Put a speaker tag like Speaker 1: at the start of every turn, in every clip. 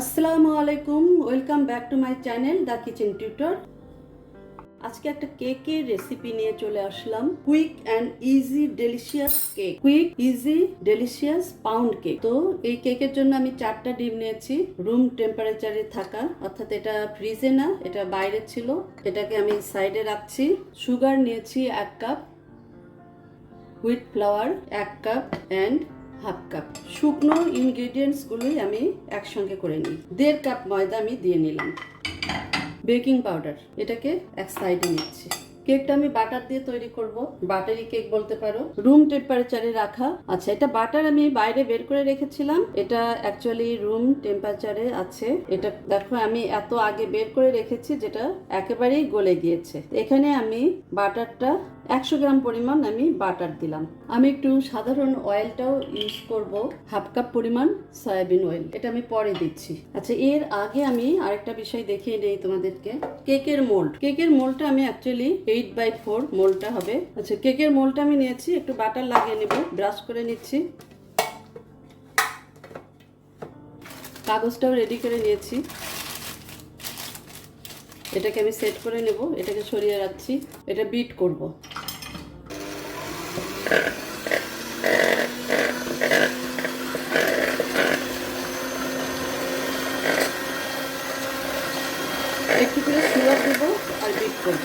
Speaker 1: আসসালামু আলাইকুম, welcome back to my channel the kitchen tutor. আজকে একটা কেকের রেসিপি নিয়ে চলে আসলাম, quick and easy delicious cake. Quick, easy, delicious pound cake. তো এই কেকের জন্য আমি চারটা ডিম নিয়েছি, রুম টেম্পারেচারে থাকা, অর্থাৎ এটা ফ্রিজে না, এটা বাইরে ছিল। এটাকে আমি সাইডে রাখছি। সুগার নিয়েছি এক কাপ, হুইট ফ্লাওয়ার এক কাপ, অ্যান্ড হাফ কাপ। শুকনো ইনগ্রেডিয়েন্টসগুলোই আমি একসঙ্গে করে নিই। দেড় কাপ ময়দা আমি দিয়ে নিলাম। বেকিং পাউডার, এটাকে এক সাইডে নিচ্ছি। কেকটা আমি বাটার দিয়ে তৈরি করব। বাটারি কেক বলতে পারো। রুম টেম্পারেচারে রাখা আচ্ছা এটা বাটার আমি বাইরে বের করে রেখেছিলাম। এটা অ্যাকচুয়ালি রুম টেম্পারেচারে আছে। এটা দেখো, আমি এত আগে বের করে রেখেছি, যেটা একেবারেই গলে গিয়েছে। এখানে আমি বাটারটা একশো গ্রাম পরিমাণ আমি বাটার দিলাম। আমি একটু সাধারণ অয়েলটাও ইউজ করব। হাফ কাপ পরিমাণ সয়াবিন অয়েল। এটা আমি পরে দিচ্ছি। আচ্ছা এর আগে আমি আরেকটা বিষয় দেখিয়ে নেই তোমাদেরকে। কেকের মোল্ড। কেকের মোল্ডটা আমি অ্যাকচুয়ালি এইট বাই ফোর মোল্ডটা হবে। আচ্ছা কেকের মোল্ডটা আমি নিয়েছি। একটু বাটার লাগিয়ে নেব। ব্রাশ করে নিচ্ছি। কাগজটাও রেডি করে নিয়েছি। এটাকে আমি সেট করে নেব, এটাকে সরিয়ে রাখছি, এটা বিট করব। একটু করে সুগার দেবো আর বিট করব।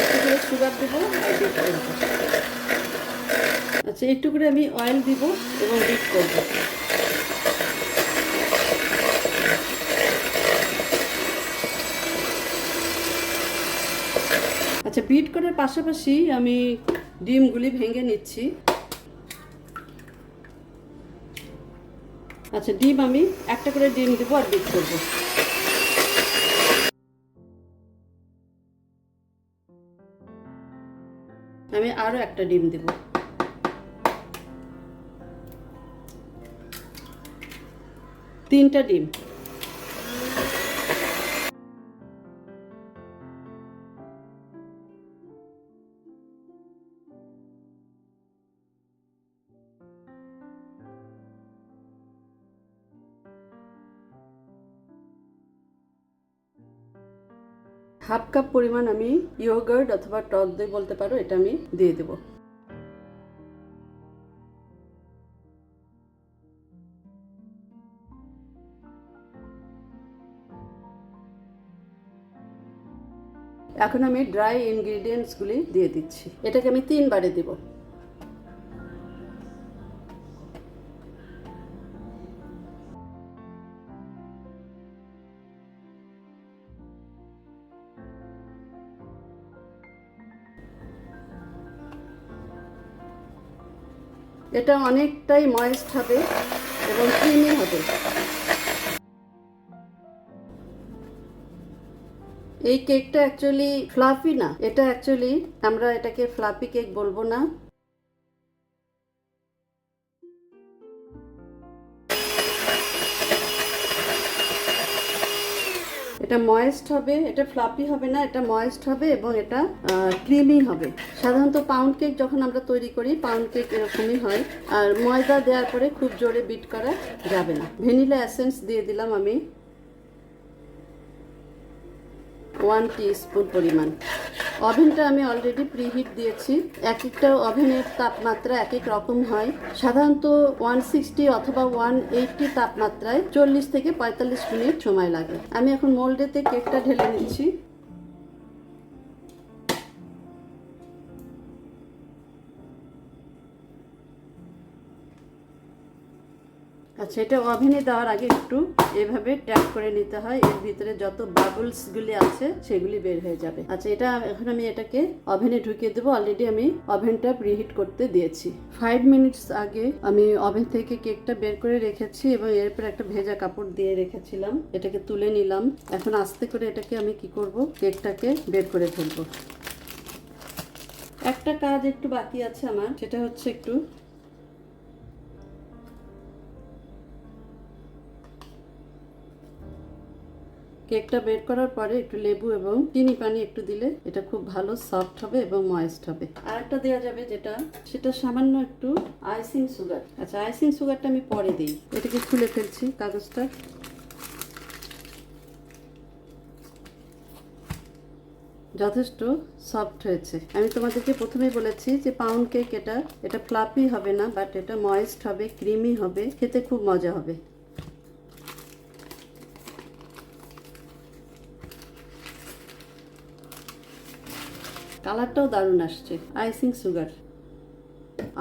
Speaker 1: একটু করে সুগার দেবো আর বিট করব। আচ্ছা একটু করে আমি অয়েল দিব এবং বিট করব। আচ্ছা বিট করার পাশাপাশি আমি ডিমগুলি ভেঙে নিচ্ছি। আচ্ছা ডিম আমি একটা করে ডিম দেবো আর বিট করব। আমি আরও একটা ডিম দেব। তিনটা ডিম। হাফ কাপ পরিমাণ আমি ইয়োগার্ট অথবা টক দই বলতে পারো, এটা আমি দিয়ে দেবো। এখন আমি ড্রাই ইনগ্রিডিয়েন্টসগুলি দিয়ে দিচ্ছি। এটাকে আমি তিনবারে দেব। এটা অনেকটাই ময়েস্ট হবে এবং ক্রিমি হবে। এই কেকটা অ্যাকচুয়ালি ফ্লাফি না। এটা অ্যাকচুয়ালি আমরা এটাকে ফ্লাফি কেক বলব না। এটা ময়েস্ট হবে, এটা ফ্লাপি হবে না, এটা ময়েস্ট হবে এবং এটা ক্রিমি হবে। সাধারণত পাউন্ড কেক যখন আমরা তৈরি করি পাউন্ড কেক এরকমই হয়। আর ময়দা দেওয়ার পরে খুব জোরে বিট করা যাবে না। ভ্যানিলা এসেন্স দিয়ে দিলাম আমি ওয়ান স্পুন পরিমাণ। ওভেনটা আমি অলরেডি প্রিহিট দিয়েছি। এক একটা ওভেনের তাপমাত্রা এক এক রকম হয়। সাধারণত ওয়ান সিক্সটি অথবা ওয়ান এইটটি তাপমাত্রায় চল্লিশ থেকে পঁয়তাল্লিশ মিনিট সময় লাগে। আমি এখন মোল্ডেতে কেকটা ঢেলে নিচ্ছি। আচ্ছা এটা ওভেনে দেওয়ার আগে একটু এভাবে ট্যাপ করে নিতে হয়। এর ভিতরে যত বাবলসগুলি আছে, সেগুলি বের হয়ে যাবে। আচ্ছা এটা এখন আমি এটাকে ওভেনে ঢুকিয়ে দেবো। অলরেডি আমি ওভেনটা প্রিহিট করতে দিয়েছি। ফাইভ মিনিটস আগে আমি ওভেন থেকে কেকটা বের করে রেখেছি এবং এরপর একটা ভেজা কাপড় দিয়ে রেখেছিলাম। এটাকে তুলে নিলাম। এখন আস্তে করে এটাকে আমি কি করব? কেকটাকে বের করে ফেলব। একটা কাজ একটু বাকি আছে আমার। সেটা হচ্ছে একটু কেকটা বের করার পরে একটু লেবু এবং চিনি পানি একটু দিলে এটা খুব ভালো সফট হবে এবং ময়েস্ট হবে। আর একটা দেওয়া যাবে যেটা, সেটা সামান্য একটু আইসিং সুগার আচ্ছা আইসিং সুগারটা আমি পরে দিই। এটাকে খুলে ফেলছি কাগজটা। যথেষ্ট সফট হয়েছে। আমি তোমাদেরকে প্রথমেই বলেছি যে পাউন্ড কেক এটা এটা ফ্লাফি হবে না বাট এটা ময়েস্ট হবে ক্রিমি হবে, খেতে খুব মজা হবে। কালারটাও দারুণ আসছে। আইসিং সুগার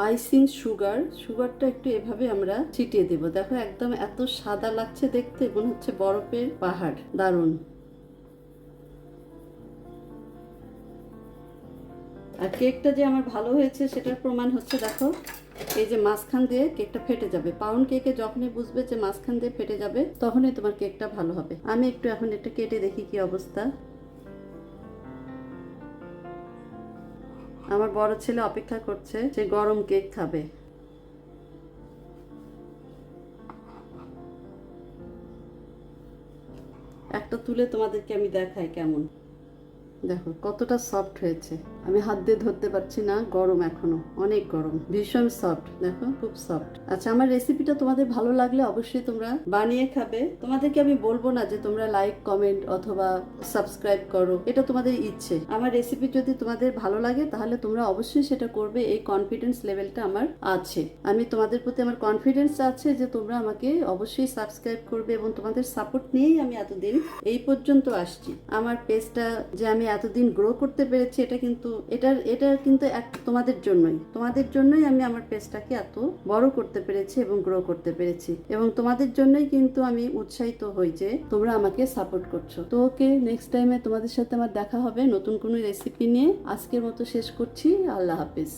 Speaker 1: আইসিং সুগার সুগারটা একটু এভাবে আমরা ছিটিয়ে দেব। দেখো একদম এত সাদা লাগছে দেখতে, মনে হচ্ছে বরফের পাহাড়। দারুণ। আর কেকটা যে আমার ভালো হয়েছে, সেটার প্রমাণ হচ্ছে দেখো, এই যে মাঝখান দিয়ে কেকটা ফেটে যাবে। পাউন্ড কেকে যখনই বুঝবে যে মাঝখান দিয়ে ফেটে যাবে, তখনই তোমার কেকটা ভালো হবে। আমি একটু এখন এটা কেটে দেখি কি অবস্থা। আমার বড় ছেলে অপেক্ষা করছে, সে গরম কেক খাবে। একটা তুলে তোমাদেরকে আমি দেখাই কেমন। দেখো, কতটা সফট হয়েছে। আমি হাত দিয়ে ধরতে পারছি না, গরম এখনও, অনেক গরম, ভীষণ সফট দেখো, খুব সফট আচ্ছা আমার রেসিপিটা তোমাদের ভালো লাগলে অবশ্যই তোমরা বানিয়ে খাবে। তোমাদেরকে আমি বলব না যে তোমরা লাইক কমেন্ট অথবা সাবস্ক্রাইব করো, এটা তোমাদের ইচ্ছে। আমার রেসিপি যদি তোমাদের ভালো লাগে, তাহলে তোমরা অবশ্যই সেটা করবে, এই কনফিডেন্স লেভেলটা আমার আছে। আমি তোমাদের প্রতি আমার কনফিডেন্স আছে যে তোমরা আমাকে অবশ্যই সাবস্ক্রাইব করবে এবং তোমাদের সাপোর্ট নিয়েই আমি এতদিন এই পর্যন্ত আসছি। আমার পেজটা যে আমি এতদিন গ্রো করতে পেরেছি, এটা কিন্তু, এটার, এটা কিন্তু এক, তোমাদের জন্যই। তোমাদের জন্যই আমি আমার পেজটাকে এত বড় করতে পেরেছি এবং গ্রো করতে পেরেছি। এবং তোমাদের জন্যই কিন্তু আমি উৎসাহিত হই যে তোমরা আমাকে সাপোর্ট করছ। তো ওকে নেক্সট টাইমে তোমাদের সাথে আমার দেখা হবে নতুন কোনো রেসিপি নিয়ে। আজকের মতো শেষ করছি। আল্লাহ হাফিজ।